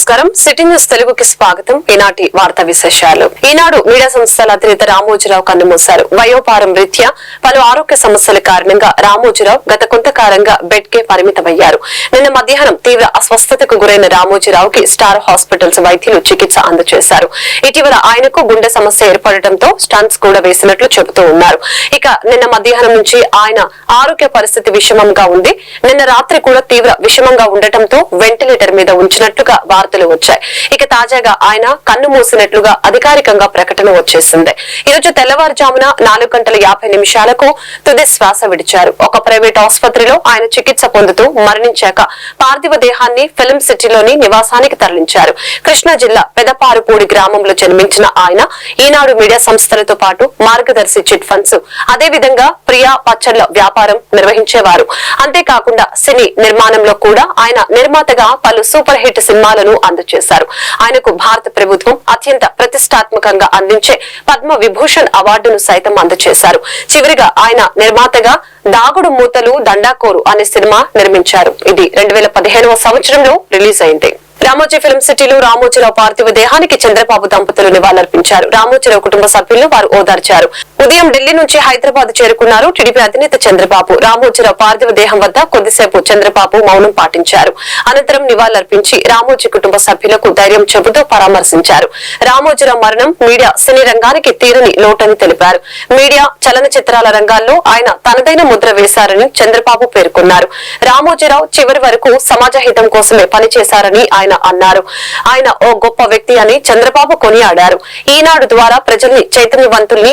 నమస్కారం. City news తెలుగుకి స్వాగతం. ఈనాటి వార్తా విశేషాలు. ఈనాడు మీడియా సంస్థల అధినేత రామోజీరావు కన్నుమూశారు వయోపారం రీత్యా పలు ఆరోగ్య సమస్యల కారణంగా రామోజీరావు గత కొంతకాలంగా బెడ్ కే పరిమితమయ్యారు. నిన్న మధ్యాహ్నం తీవ్ర అస్వస్థతకు గురైన రామోజీరావుకి స్టార్ హాస్పిటల్స్ వైద్యులు చికిత్స అందజేశారు ఇటీవల ఆయనకు గుండె సమస్య ఏర్పడటంతో స్టంట్స్ కూడా వేసినట్లు చెబుతూ ఉన్నారు. ఇక నిన్న మధ్యాహ్నం నుంచి ఆయన ఆరోగ్య పరిస్థితి విషమంగా ఉంది. నిన్న రాత్రి కూడా తీవ్ర విషమంగా ఉండటంతో వెంటిలేటర్ మీద ఉంచినట్లుగా వార్త వార్తలు వచ్చాయి. ఇక తాజాగా ఆయన కన్ను మూసినట్లుగా అధికారికంగా ప్రకటన వచ్చేసింది. ఈ రోజు తెల్లవారుజామున నాలుగు గంటల యాభై నిమిషాలకు తుది శ్వాస విడిచారు. ఒక ప్రైవేట్ ఆసుపత్రిలో ఆయన చికిత్స పొందుతూ మరణించాక పార్థివ దేహాన్ని ఫిల్మ్ సిటీలోని నివాసానికి తరలించారు. కృష్ణా జిల్లా పెదపారుపూడి గ్రామంలో జన్మించిన ఆయన ఈనాడు మీడియా సంస్థలతో పాటు మార్గదర్శి చిట్ ఫండ్స్ అదేవిధంగా ప్రియా పచ్చళ్ళ వ్యాపారం నిర్వహించేవారు. అంతేకాకుండా సినీ నిర్మాణంలో కూడా ఆయన నిర్మాతగా పలు సూపర్ హిట్ సినిమాలను అందజేశారు. ఆయనకు భారత ప్రభుత్వం అత్యంత ప్రతిష్టాత్మకంగా అందించే పద్మ విభూషణ్ అవార్డును సైతం అందజేశారు. చివరిగా ఆయన నిర్మాతగా దాగుడు మూతలు దండాకోరు అనే సినిమా నిర్మించారు. ఇది రెండు వేల పదిహేనవ సంవత్సరంలో రిలీజ్ అయింది. రామోజీ ఫిల్మ్ సిటీలో రామోజీరావు పార్థివ దేహానికి చంద్రబాబు దంపతులు నివాళులర్పించారు. రామోజీరావు కుటుంబ సభ్యులు వారు ఓదార్చారు. ఉదయం ఢిల్లీ నుంచి హైదరాబాద్ చేరుకున్నారు టీడీపీ అధినేత చంద్రబాబు. రామోజీరావు పార్థివ దేహం వద్ద కొద్దిసేపు చంద్రబాబు మౌనం పాటించారు. అనంతరం నివాళులర్పించి రామోజీ కుటుంబ సభ్యులకు ధైర్యం చెబుతూ పరామర్శించారు. రామోజీరావు మరణం మీడియా సినీ రంగానికి తీరని లోటని తెలిపారు. మీడియా చలనచిత్రాల రంగాల్లో ఆయన తనదైన ముద్ర వేశారని చంద్రబాబు పేర్కొన్నారు. రామోజీరావు చివరి వరకు సమాజ హితం కోసమే పనిచేశారని ఆయన అన్నారు. ఆయన ఓ గొప్ప వ్యక్తి అని చంద్రబాబు కొనియాడారు. ఈనాడు ద్వారా ప్రజల్ని చైతన్యవంతుల్ని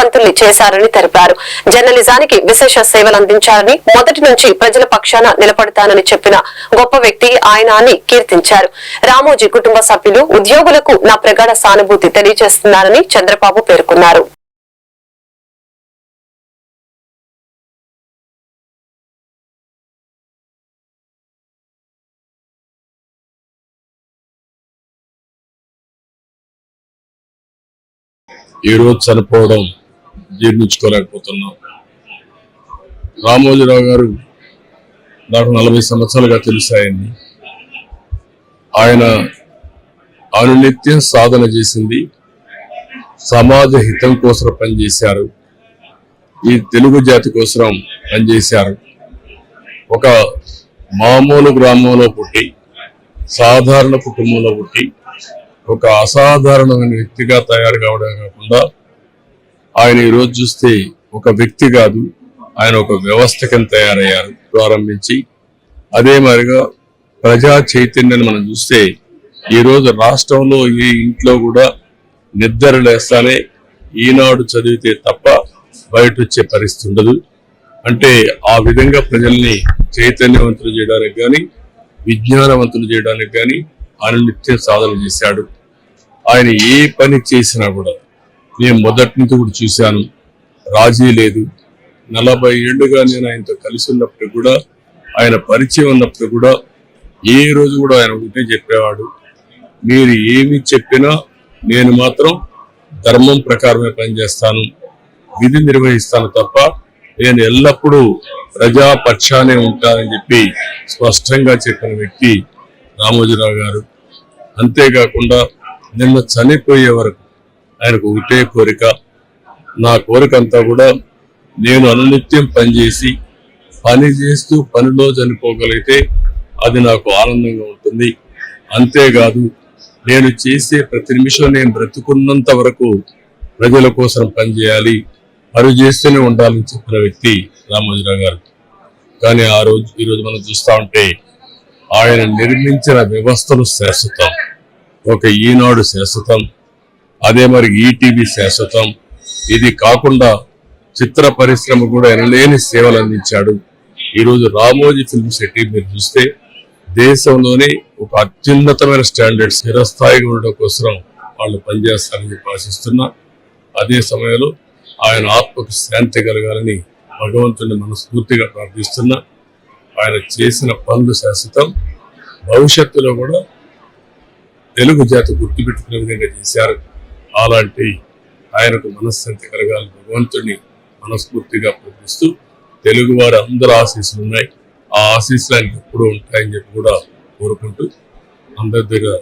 విజ్ఞానవంతుల్ని చేశారని తెలిపారు. జర్నలిజానికి విశేష సేవలు అందించారని మొదటి నుంచి ప్రజల పక్షాన నిలబడతానని చెప్పిన గొప్ప వ్యక్తి ఆయన అని కీర్తించారు. రామోజీ కుటుంబ సభ్యులు ఉద్యోగులకు నా ప్రగాఢ సానుభూతి తెలియజేస్తున్నారని చంద్రబాబు పేర్కొన్నారు. ఈరోజు చనిపోవడం జీర్ణించుకోలేకపోతున్నాం రామోజీరావు గారు నాకు నలభై సంవత్సరాలుగా తెలుసు ఆయన అనునిత్యం సాధన చేసింది సమాజ హితం కోసం పనిచేశారు ఈ తెలుగు జాతి కోసం పనిచేశారు. ఒక మామూలు గ్రామంలో పుట్టి సాధారణ కుటుంబంలో పుట్టి ఒక అసాధారణమైన వ్యక్తిగా తయారు కావడం కాకుండా ఆయన ఈరోజు చూస్తే ఒక వ్యక్తి కాదు ఆయన ఒక వ్యవస్థ కింద తయారయ్యారు ప్రారంభించి. అదే మరిగా ప్రజా చైతన్యాన్ని మనం చూస్తే ఈరోజు రాష్ట్రంలో ఏ ఇంట్లో కూడా నిద్ర లేస్తానే ఈనాడు చదివితే తప్ప బయట వచ్చే పరిస్థితి ఉండదు. అంటే ఆ విధంగా ప్రజల్ని చైతన్యవంతులు చేయడానికి కానీ విజ్ఞానవంతులు చేయడానికి కానీ ఆయన నిత్యం సాధన చేశాడు. ఆయన ఏ పని చేసినా కూడా నేను మొదటి నుంచి కూడా చూశాను. రాజీ లేదు. నలభై ఏళ్ళుగా నేను ఆయనతో కలిసి ఉన్నప్పుడు కూడా ఆయన పరిచయం ఉన్నప్పుడు కూడా ఏ రోజు కూడా ఆయన ఒకటే చెప్పేవాడు. మీరు ఏమి చెప్పినా నేను మాత్రం ధర్మం ప్రకారమే పనిచేస్తాను. విధి నిర్వహిస్తాను తప్ప నేను ఎల్లప్పుడూ ప్రజాపక్షానే ఉంటానని చెప్పి స్పష్టంగా చెప్పిన వ్యక్తి రామోజీరావు గారు. అంతేకాకుండా నిన్న చనిపోయే వరకు ఆయనకు ఒకటే కోరిక. నా కోరిక అంతా కూడా నేను అనునిత్యం పనిచేసి పని చేస్తూ పనిలో చనిపోగలిగితే అది నాకు ఆనందంగా ఉంటుంది. అంతేకాదు నేను చేసే ప్రతి నిమిషం నేను బ్రతుకున్నంత వరకు ప్రజల కోసం పనిచేయాలి పని చేస్తూనే ఉండాలని చెప్పిన వ్యక్తి రామోజీరావు గారు. కానీ ఆ రోజు ఈరోజు మనం చూస్తా ఉంటే ఆయన నిర్మించిన వ్యవస్థలు శాశ్వతం. ఒక ఈనాడు శాశ్వతం. అదే మరి ఈటీవీ శాశ్వతం. ఇది కాకుండా చిత్ర పరిశ్రమ కూడా ఎనలేని సేవలు అందించాడు. ఈరోజు రామోజీ ఫిల్మ్ సిటీ మీరు చూస్తే దేశంలోనే ఒక అత్యున్నతమైన స్టాండర్డ్ స్థిరస్థాయిగా ఉండడం కోసం వాళ్ళు పనిచేస్తారని ఆశిస్తున్నా. అదే సమయంలో ఆయన ఆత్మకు శాంతి కలగాలని భగవంతుని మనస్ఫూర్తిగా ప్రార్థిస్తున్నా. ఆయన చేసిన పనులు శాశ్వతం. భవిష్యత్తులో కూడా తెలుగు జాతి గుర్తుపెట్టుకునే విధంగా చేశారు. అలాంటి ఆయనకు మనశ్శాంతి కలగాలని భగవంతుడిని మనస్ఫూర్తిగా ప్రార్థిస్తూ తెలుగు వారి అందరూ ఆశీస్సులు ఉన్నాయి. ఆ ఆశీస్సులు ఆయనకు ఎప్పుడూ ఉంటాయని చెప్పి కూడా కోరుకుంటూ అందరి దగ్గర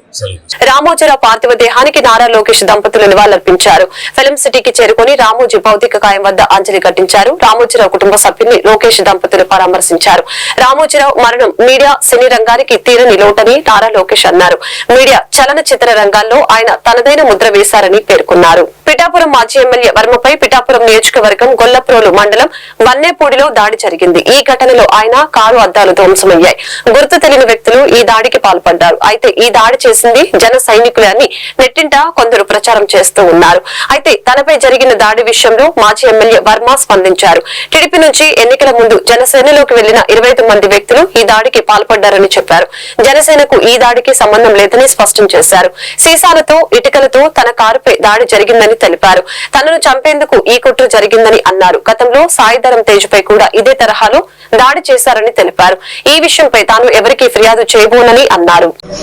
రామోజీరావు పార్థివ దేహానికి నారా లోకేష్ దంపతులు నివాళులర్పించారు. ఫిలిం సిటీకి చేరుకుని రామోజీ భౌతిక కాయం వద్ద అంజలి ఘటించారు రామోజీరావు కుటుంబ సభ్యుల్ని లోకేష్ దంపతులు పరామర్శించారు. రామోజీరావు మరణం మీడియా సినీ రంగానికి తీరని లోటని నారా లోకేష్ అన్నారు. మీడియా చలనచిత్ర రంగాల్లో ఆయన తనదైన ముద్ర వేశారని పేర్కొన్నారు. పిఠాపురం మాజీ ఎమ్మెల్యే వర్మపై పిఠాపురం నియోజకవర్గం గొల్లప్రోలు మండలం వన్నేపూడిలో దాడి జరిగింది. ఈ ఘటనలో ఆయన కారు అద్దాలు ధ్వంసమయ్యాయి గుర్తు తెలియని వ్యక్తులు ఈ దాడికి పాల్పడ్డారు. అయితే ఈ దాడి చేసింది జన సైనికులే అని నెట్టింట కొందరు ప్రచారం చేస్తూ ఉన్నారు. అయితే తనపై జరిగిన దాడి విషయంలో మాజీ ఎమ్మెల్యే వర్మ స్పందించారు. టీడీపీ నుంచి ఎన్నికల ముందు జనసేనలోకి వెళ్ళిన ఇరవై మంది వ్యక్తులు ఈ దాడికి పాల్పడ్డారని చెప్పారు. జనసేనకు ఈ దాడికి సంబంధం లేదని స్పష్టం చేశారు. సీసాలతో ఇటుకలతో తన కారుపై దాడి జరిగిందని తెలిపారు. తనను చంపేందుకు ఈ కుట్ర జరిగిందని అన్నారు. గతంలో సాయిధరం తేజ్పై కూడా ఇదే తరహాలో దాడి చేశారని తెలిపారు. ఈ విషయంపై తాను ఎవరికీ ఫిర్యాదు చేయబోనని అన్నారు.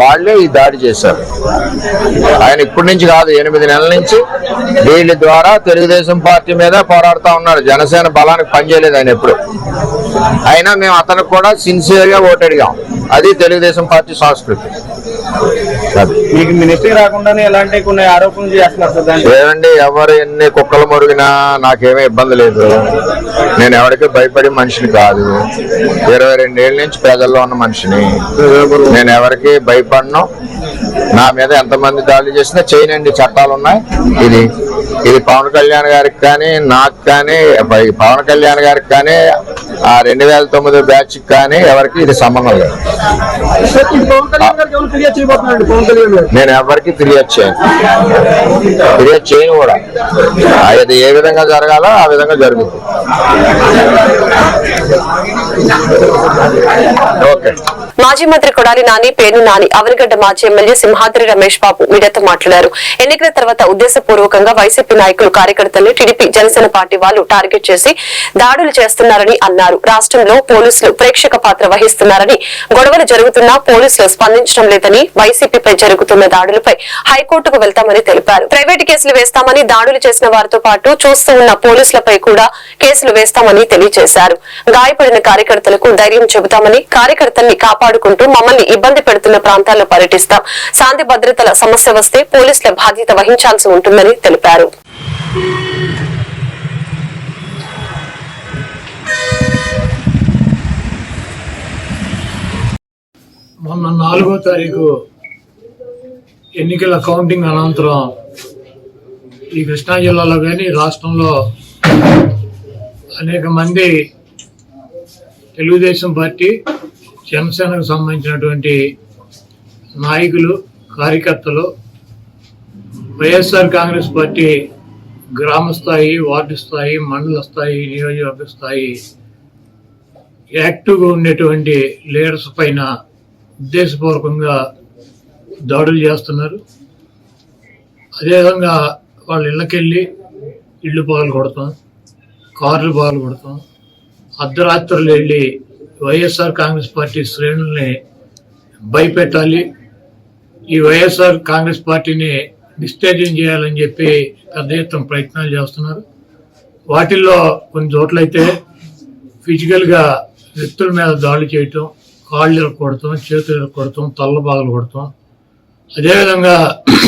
వాళ్ళే ఈ దాడి చేశారు. ఆయన ఇప్పటి నుంచి కాదు ఎనిమిది నెలల నుంచి వీళ్ళ ద్వారా తెలుగుదేశం పార్టీ మీద పోరాడుతా ఉన్నాడు. జనసేన బలానికి పనిచేయలేదు ఆయన ఎప్పుడు. అయినా మేము అతనికి కూడా సిన్సియర్గా ఓటు అడిగాం అది తెలుగుదేశం పార్టీ సంస్కృతి. మీకు మినిస్ట్రీ రాకుండానే ఎలాంటి కొన్ని ఆరోపణలు చేస్తున్నారు ఏమండి ఎవరు ఎన్ని కుక్కలు మురిగినా నాకేమీ ఇబ్బంది లేదు. నేను ఎవరికి భయపడే మనిషిని కాదు. ఇరవై రెండేళ్ళ నుంచి ప్రజల్లో ఉన్న మనిషిని. నేను ఎవరికి భయపడను. నా మీద ఎంతమంది దాడులు చేసినా చేయనండి చట్టాలు ఉన్నాయి. ఇది ఇది పవన్ కళ్యాణ్ గారికి కానీ నాకు కానీ పవన్ కళ్యాణ్ గారికి కానీ ఆ రెండు వేల తొమ్మిది బ్యాచ్ కానీ ఎవరికి ఇది సంబంధం లేదు. నేను ఎవరికి ఫిర్యాదు చేయను. ఫిర్యాదు చేయను కూడా. అది ఏ విధంగా జరగాలో ఆ విధంగా జరుగుతుంది. ఓకే. మాజీ మంత్రి కొడాలి నాని పేరు నాని అవనిగడ్డ మాజీ ఎమ్మెల్యే సింహాద్రి రమేష్ బాబు మీడియాతో మాట్లాడారు. ఎన్నికల తర్వాత ఉద్దేశపూర్వకంగా వైసీపీ నాయకులు కార్యకర్తల్ని టీడీపీ జనసేన పార్టీ వాళ్ళు టార్గెట్ చేసి దాడులు చేస్తున్నారని అన్నారు. రాష్ట్రంలో పోలీసులు ప్రేక్షక పాత్ర వహిస్తున్నారని గొడవలు జరుగుతున్నా పోలీసులు స్పందించడం లేదని వైసీపీపై జరుగుతున్న దాడులపై హైకోర్టుకు వెళ్తామని తెలిపారు. ప్రైవేటు కేసులు వేస్తామని దాడులు చేసిన వారితో పాటు చూస్తూ ఉన్న పోలీసులపై కూడా కేసులు వేస్తామని తెలియజేశారు. గాయపడిన కార్యకర్తలకు ధైర్యం చెబుతామని కార్యకర్తల్ని కాపాడుకుంటూ మమ్మల్ని ఇబ్బంది పెడుతున్న ప్రాంతాల్లో పర్యటిస్తాం. శాంతి భద్రతల సమస్య వస్తే పోలీసుల బాధ్యత వహించాల్సి ఉంటుందని తెలిపారు. మొన్న నాలుగో తారీఖు ఎన్నికల కౌంటింగ్ అనంతరం ఈ కృష్ణా జిల్లాలో కానీ రాష్ట్రంలో అనేక మంది తెలుగుదేశం పార్టీ జనసేనకు సంబంధించినటువంటి నాయకులు కార్యకర్తలు వైఎస్ఆర్ కాంగ్రెస్ పార్టీ గ్రామ స్థాయి వార్డు స్థాయి మండల స్థాయి నియోజకవర్గ స్థాయి యాక్టివ్గా ఉండేటువంటి లీడర్స్ పైన ఉద్దేశపూర్వకంగా దాడులు చేస్తున్నారు. అదేవిధంగా వాళ్ళ ఇళ్ళకెళ్ళి ఇళ్ళు పాలు కొడతాం కార్లు పాలు కొడతాం అర్ధరాత్రులు వెళ్ళి వైఎస్ఆర్ కాంగ్రెస్ పార్టీ శ్రేణుల్ని భయపెట్టాలి. ఈ వైఎస్ఆర్ కాంగ్రెస్ పార్టీని డిస్టేజింగ్ చేయాలని చెప్పి పెద్ద ఎత్తున ప్రయత్నాలు చేస్తున్నారు. వాటిల్లో కొన్ని చోట్లయితే ఫిజికల్గా వ్యక్తుల మీద దాడి చేయటం కాళ్ళు ఇరగొడతాం చేతులు ఇరగొడతాం తల్ల బాగలు కొడతాం అదేవిధంగా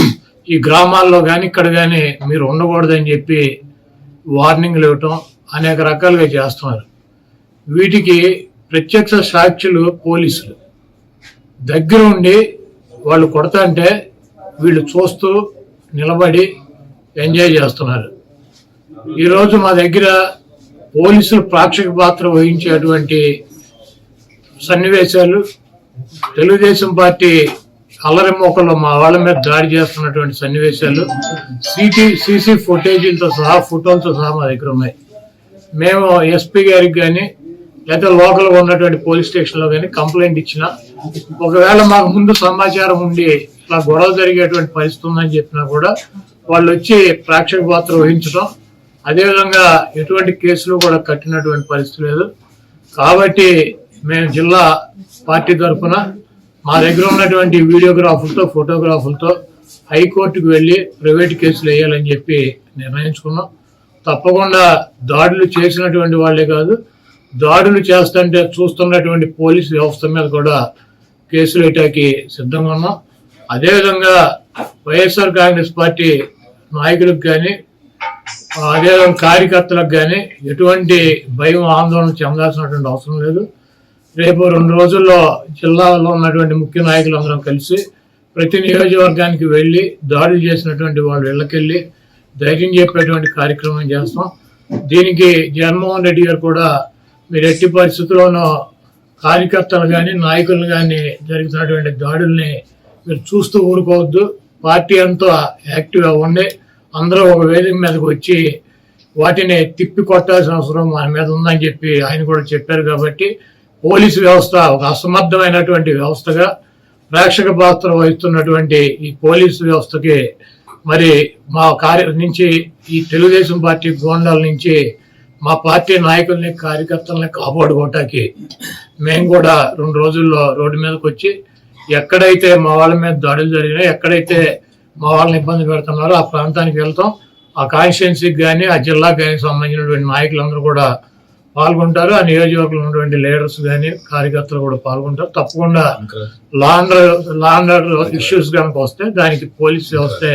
ఈ గ్రామాల్లో కానీ ఇక్కడ కానీ మీరు ఉండకూడదని చెప్పి వార్నింగ్లు ఇవ్వటం అనేక రకాలుగా చేస్తున్నారు. వీటికి ప్రత్యక్ష సాక్షులు పోలీసులు. దగ్గర ఉండి వాళ్ళు కొడతాంటే వీళ్ళు చూస్తూ నిలబడి ఎంజాయ్ చేస్తున్నారు. ఈరోజు మా దగ్గర పోలీసులు ప్రేక్షక పాత్ర వహించేటువంటి సన్నివేశాలు తెలుగుదేశం పార్టీ అల్లరిమోకల్లో మా వాళ్ళ మీద దాడి చేస్తున్నటువంటి సన్నివేశాలు సిటీ సీసీ ఫుటేజీలతో సహా ఫోటోలతో సహా మా దగ్గర ఉన్నాయి. మేము ఎస్పీ గారికి కానీ లేదా లోకల్గా ఉన్నటువంటి పోలీస్ స్టేషన్లో కానీ కంప్లైంట్ ఇచ్చిన ఒకవేళ మాకు ముందు సమాచారం ఉండి ఇట్లా గొడవ జరిగేటువంటి పరిస్థితి ఉందని చెప్పినా కూడా వాళ్ళు వచ్చి ప్రేక్షక పాత్ర వహించడం అదేవిధంగా ఎటువంటి కేసులు కూడా కట్టినటువంటి పరిస్థితి లేదు. కాబట్టి మేము జిల్లా పార్టీ తరఫున మా దగ్గర ఉన్నటువంటి వీడియోగ్రాఫర్తో ఫోటోగ్రాఫర్తో హైకోర్టుకు వెళ్ళి ప్రైవేట్ కేసులు వేయాలని చెప్పి నిర్ణయించుకున్నాం. తప్పకుండా దాడులు చేసినటువంటి వాళ్ళే కాదు దాడులు చేస్తుంటే చూస్తున్నటువంటి పోలీస్ వ్యవస్థ మీద కూడా కేసులు వేయటానికి సిద్ధంగా ఉన్నాం. అదేవిధంగా వైఎస్ఆర్ కాంగ్రెస్ పార్టీ నాయకులకు కానీ అదేవిధంగా కార్యకర్తలకు కానీ ఎటువంటి భయం ఆందోళన చెందాల్సినటువంటి అవసరం లేదు. రేపు రెండు రోజుల్లో జిల్లాలో ఉన్నటువంటి ముఖ్య నాయకులందరం కలిసి ప్రతి నియోజకవర్గానికి వెళ్ళి దాడులు చేసినటువంటి వాళ్ళు ఇళ్ళకెళ్ళి ధైర్యం చెప్పేటువంటి కార్యక్రమం చేస్తాం. దీనికి జగన్మోహన్ రెడ్డి గారు కూడా మీరు ఎట్టి పరిస్థితుల్లోనూ కార్యకర్తలు కానీ నాయకులు కానీ జరుగుతున్నటువంటి దాడుల్ని మీరు చూస్తూ ఊరుకోవద్దు. పార్టీ అంతా యాక్టివ్గా ఉండి అందరూ ఒక వేదిక మీదకి వచ్చి వాటిని తిప్పి కొట్టాల్సిన అవసరం మన మీద ఉందని చెప్పి ఆయన కూడా చెప్పారు కాబట్టి పోలీసు వ్యవస్థ ఒక అసమర్థమైనటువంటి వ్యవస్థగా ప్రేక్షక పాత్ర వహిస్తున్నటువంటి ఈ పోలీసు వ్యవస్థకి మరి మా కార్య నుంచి ఈ తెలుగుదేశం పార్టీ గోండాల నుంచి మా పార్టీ నాయకుల్ని కార్యకర్తల్ని కాపాడుకోవటానికి మేము కూడా రెండు రోజుల్లో రోడ్డు మీదకి వచ్చి ఎక్కడైతే మా వాళ్ళ మీద దాడులు జరిగినాయో ఎక్కడైతే మా వాళ్ళని ఇబ్బంది పెడుతున్నారో ఆ ప్రాంతానికి వెళ్తాం. ఆ కాన్స్టిట్యున్సీకి కానీ ఆ జిల్లాకు కానీ సంబంధించినటువంటి నాయకులందరూ కూడా పాల్గొంటారు. ఆ నియోజకవర్గంలో ఉన్నటువంటి లీడర్స్ కానీ కార్యకర్తలు కూడా పాల్గొంటారు. తప్పకుండా లాండర్ లాండర్ ఇష్యూస్ కనుక వస్తే దానికి పోలీస్ వస్తే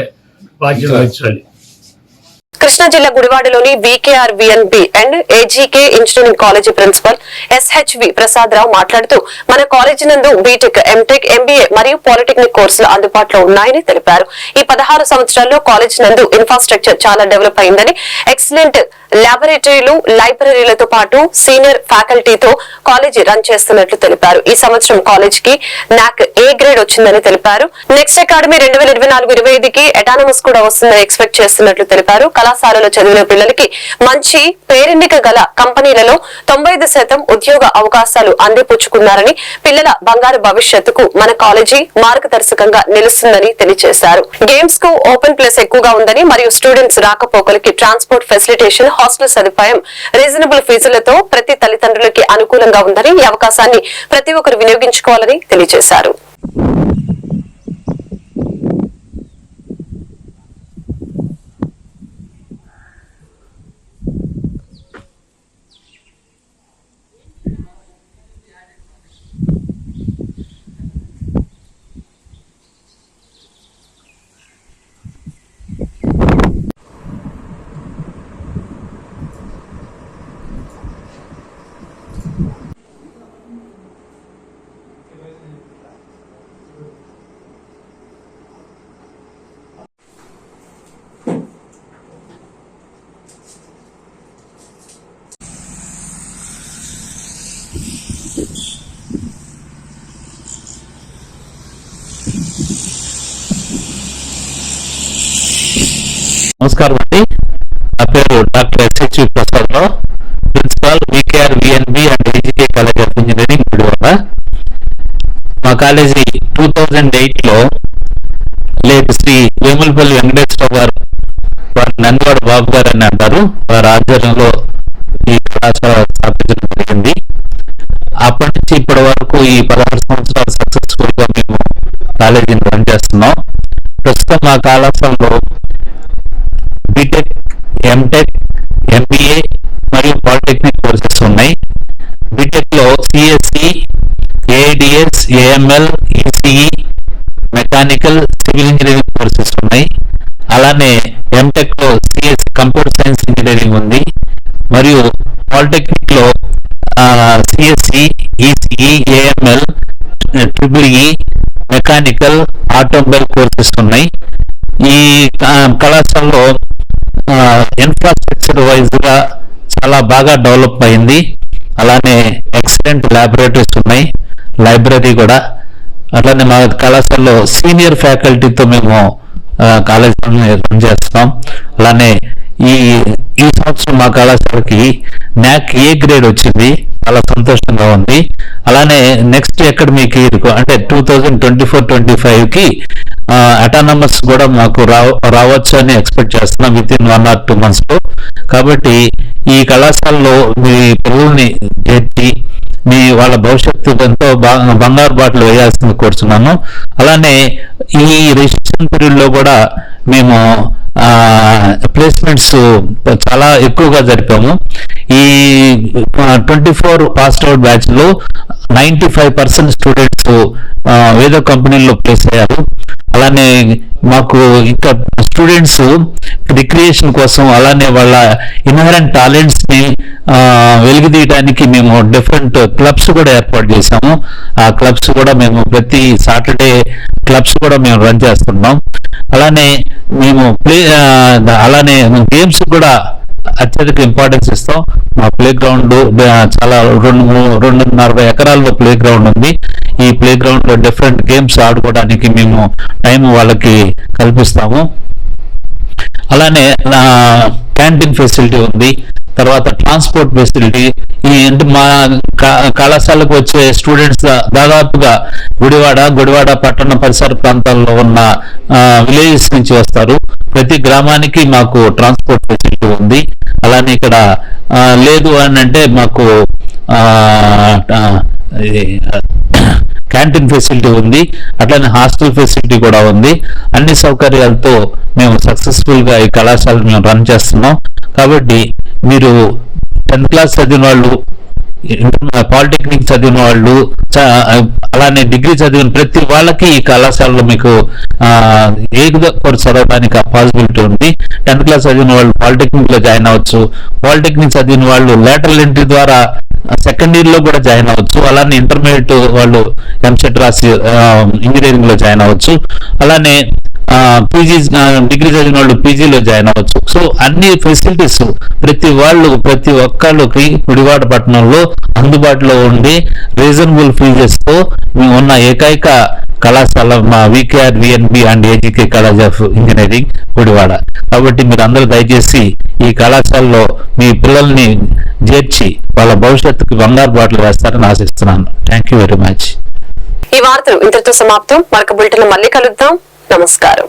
బాధ్యత వహించాలి. కృష్ణా జిల్లా గుడివాడలోని VKR VNB and AGK engineering college principal SHV Prasad Rao మాట్లాడుతూ మన కాలేజీ నందు బీటెక్ ఎంటెక్ ఎంబీఏ మరియు పాలిటెక్నిక్ కోర్సులు అందుబాటులో ఉన్నాయని తెలిపారు. ఈ పదహారు సంవత్సరాల్లో కాలేజీ నందు ఇన్ఫ్రాస్ట్రక్చర్ చాలా డెవలప్ అయిందని ఎక్సలెంట్ ల్యాబొరేటరీలు లైబ్రరీలతో పాటు సీనియర్ ఫ్యాకల్టీతో కాలేజీ రన్ చేస్తున్నట్లు తెలిపారు. ఈ సంవత్సరం కాలేజ్కి నాక్ ఏ గ్రేడ్ వచ్చిందని తెలిపారు. నెక్స్ట్ అకాడమీ రెండు వేల ఇరవై నాలుగు ఇరవై ఐదుకి ఎటానమస్ కూడా వస్తుందని ఎక్స్పెక్ట్ చేస్తున్నట్లు తెలిపారు. కళాశాలలో చదివిన పిల్లలకి మంచి పేరెన్నిక గల కంపెనీలలో తొంభై ఐదు శాతం ఉద్యోగ అవకాశాలు అందిపుచ్చుకున్నారని పిల్లల బంగారు భవిష్యత్తుకు మన కాలేజీ మార్గదర్శకంగా నిలుస్తుందని తెలియజేశారు. గేమ్స్కు ఓపెన్ ప్లేస్ ఎక్కువగా ఉందని మరియు స్టూడెంట్స్ రాకపోకలకి ట్రాన్స్పోర్ట్ ఫెసిలిటేషన్ హాస్టల్ సదుపాయం రీజనబుల్ ఫీజులతో ప్రతి తల్లిదండ్రులకి అనుకూలంగా ఉందని ఈ అవకాశాన్ని ప్రతి ఒక్కరు వినియోగించుకోవాలని తెలియజేశారు. నమస్కారం అండి. నా పేరు doctor SH Prasad Rao principal VKR VNB and AGK college of engineering Gudivada. మా కాలేజీ టూ థౌజండ్ ఎయిట్లో లేదు శ్రీ వేములపల్లి వెంకటేశ్వర గారు వారి నందివాడ బాబు గారు అని అంటారు. వారి ఆధ్వర్యంలో ఈ కళాశాల స్థాపించడం జరిగింది. అప్పటి నుంచి ఇప్పటి వరకు ఈ పదహారు సంవత్సరాలు సక్సెస్ఫుల్గా మేము కాలేజీని రన్ చేస్తున్నాం. ప్రస్తుతం మా కళాశాలలో బీటెక్ ఎంటెక్ ఎంబీఏ మరియు పాలిటెక్నిక్ కోర్సెస్ ఉన్నాయి. బీటెక్లో CSC AIDS AML ECE mechanical civil engineering courses ఉన్నాయి. అలానే ఎంటెక్లో సిఎస్ కంప్యూటర్ సైన్స్ ఇంజనీరింగ్ ఉంది. మరియు పాలిటెక్నిక్లో CSC ECE AML triple E mechanical automobile courses ఉన్నాయి. ఈ కళాశాలలో ఇన్ఫ్రాస్ట్రక్చర్ వైజ్గా చాలా బాగా డెవలప్ అయింది. అలానే ఎక్సలెంట్ ల్యాబొరేటరీస్ ఉన్నాయి. లైబ్రరీ కూడా. అట్లానే మా కళాశాలలో సీనియర్ ఫ్యాకల్టీతో మేము కాలేజీని రన్ చేస్తున్నాం. అలానే ఈ ఈ సంవత్సరం మా కళాశాలకి న్యాక్ ఏ గ్రేడ్ వచ్చింది. చాలా సంతోషంగా ఉంది. అలానే నెక్స్ట్ ఎక్కడ మీకు అంటే two thousand twenty four twenty ఫైవ్కి అటానమస్ కూడా మాకు రావ రావచ్చు అని ఎక్స్పెక్ట్ చేస్తున్నాం with in one or two మంత్స్లో. కాబట్టి ఈ కళాశాలలో మీ పిల్లల్ని చేర్చి మీ వాళ్ళ భవిష్యత్తు ఎంతో బంగారు బాటలు వేయాల్సింది కోరుచున్నాను. అలానే ఈ రిజిస్ట్రేషన్ పీరియడ్లో కూడా మేము ప్లేస్మెంట్స్ చాలా ఎక్కువగా జరిపాము. ఈ ట్వంటీ ఫోర్ పాస్ అవుట్ బ్యాచ్లో నైన్టీ ఫైవ్ పర్సెంట్ స్టూడెంట్స్ వేదో కంపెనీల్లో ప్లేస్ అయ్యారు. అలానే మాకు ఇంకా స్టూడెంట్స్ రిక్రియేషన్ కోసం అలానే వాళ్ళ ఇన్హరెంట్ టాలెంట్స్ని మేము డిఫరెంట్ క్లబ్స్ కూడా ఏర్పాటు చేశాము. ఆ క్లబ్స్ కూడా మేము ప్రతి సాటర్డే క్లబ్స్ కూడా మేము రన్ చేస్తున్నాం. అలానే మేము ప్లే అలానే గేమ్స్ కూడా అత్యధిక ఇంపార్టెన్స్ ఇస్తాం. మా ప్లే గ్రౌండ్ చాలా రెండు మూ- రెండున్నర ఎకరాల్లో ప్లే గ్రౌండ్ ఉంది. ఈ ప్లే గ్రౌండ్లో డిఫరెంట్ గేమ్స్ ఆడుకోవడానికి మేము టైం వాళ్ళకి కల్పిస్తాము. అలానే క్యాంటీన్ ఫెసిలిటీ ఉంది. తర్వాత ట్రాన్స్పోర్ట్ ఫెసిలిటీ ఈ అంటే మా కళాశాలకు వచ్చే స్టూడెంట్స్ దాదాపుగా గుడివాడ గుడివాడ పట్టణ పరిసర ప్రాంతాల్లో ఉన్న విలేజెస్ నుంచి వస్తారు. ప్రతి గ్రామానికి మాకు ట్రాన్స్పోర్ట్ ఫెసిలిటీ ఉంది. అలానే ఇక్కడ లేదు అని అంటే మాకు క్యాంటీన్ ఫెసిలిటీ ఉంది. అట్లనే హాస్టల్ ఫెసిలిటీ కూడా ఉంది. అన్ని సౌకర్యాలతో మేము సక్సెస్ఫుల్గా ఈ కళాశాలను మేము రన్ చేస్తున్నాం. కాబట్టి మీరు టెన్త్ క్లాస్ చదివిన వాళ్ళు పాలిటెక్నిక్ చదివిన వాళ్ళు చ- అలానే డిగ్రీ చదివిన ప్రతి వాళ్ళకి ఈ కళాశాలలో మీకు ఏదో కోర్స్ చదవడానికి పాసిబిలిటీ ఉంది. టెన్త్ క్లాస్ చదివిన వాళ్ళు పాలిటెక్నిక్లో జాయిన్ అవ్వచ్చు. పాలిటెక్నిక్ చదివిన వాళ్ళు లేటరల్ ఎంట్రీ ద్వారా సెకండ్ ఇయర్లో కూడా జాయిన్ అవ్వచ్చు. అలానే ఇంటర్మీడియట్ వాళ్ళు ఎంసెట్ రాసి ఇంజనీరింగ్లో జాయిన్ అవ్వచ్చు. అలానే పీజీ డిగ్రీ చదివిన వాళ్ళు పీజీలో జాయిన్ అవ్వచ్చు. సో అన్ని ఫెసిలిటీస్ ప్రతి వాళ్ళు ప్రతి ఒక్కళ్ళకి గుడివాడ పట్టణంలో అందుబాటులో ఉండి రీజనబుల్ ఫీజెస్తో మేము ఉన్న ఏకైక కళాశాల మా VKR VNB and AGK college of engineering Gudivada కాబట్టి మీరు అందరూ దయచేసి ఈ కళాశాలలో మీ పిల్లల్ని చేర్చి వాళ్ళ భవిష్యత్తుకు బంగారు బాటలు వేస్తారని ఆశిస్తున్నాను. థ్యాంక్ యూ వెరీ మచ్ ఈ వార్తలు ఇంతటితో సమాప్తం. మరొక బులెటిన్ మళ్ళీ కలుద్దాం. నమస్కారం